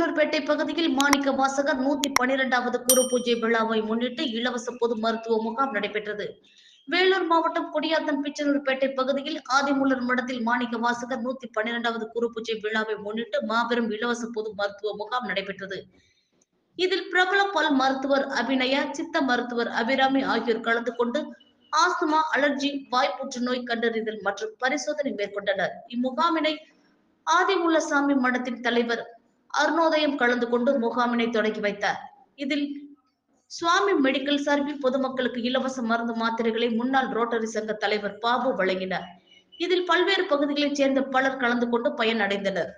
பேட்டை பகுதியில் மாணிக்க வாசகர் நூத்தி பனிரெண்டாவது குரு பூஜை விழாவை முன்னிட்டு இலவச பொது மருத்துவ முகாம் நடைபெற்றது. வேலூர் மாவட்டம் கொடியாத்தன் பிச்சனூர்பேட்டை பகுதியில் ஆதிமூலர் மடத்தில் மாணிக்க வாசகர் நூத்தி பன்னிரெண்டாவது குரு பூஜை விழாவை முன்னிட்டு மாபெரும் இலவச பொது மருத்துவ முகாம் நடைபெற்றது. இதில் பிரபல பல் மருத்துவர் அபிநயா சித்த மருத்துவர் அபிராமி ஆகியோர் கலந்து கொண்டு ஆஸ்துமா அலர்ஜி வாய் புற்றுநோய் கண்டறிதல் மற்றும் பரிசோதனை மேற்கொண்டனர். இம்முகாமினை ஆதிமூலசாமி மடத்தின் தலைவர் அருணோதயம் கலந்து கொண்டு முகாமினை தொடங்கி வைத்தார். இதில் சுவாமி மெடிக்கல் சார்பில் பொதுமக்களுக்கு இலவச மருந்து மாத்திரைகளை முன்னாள் ரோட்டரி சங்க தலைவர் பாபு வழங்கினார். இதில் பல்வேறு பகுதிகளைச் சேர்ந்த பலர் கலந்து கொண்டு பயனடைந்தனர்.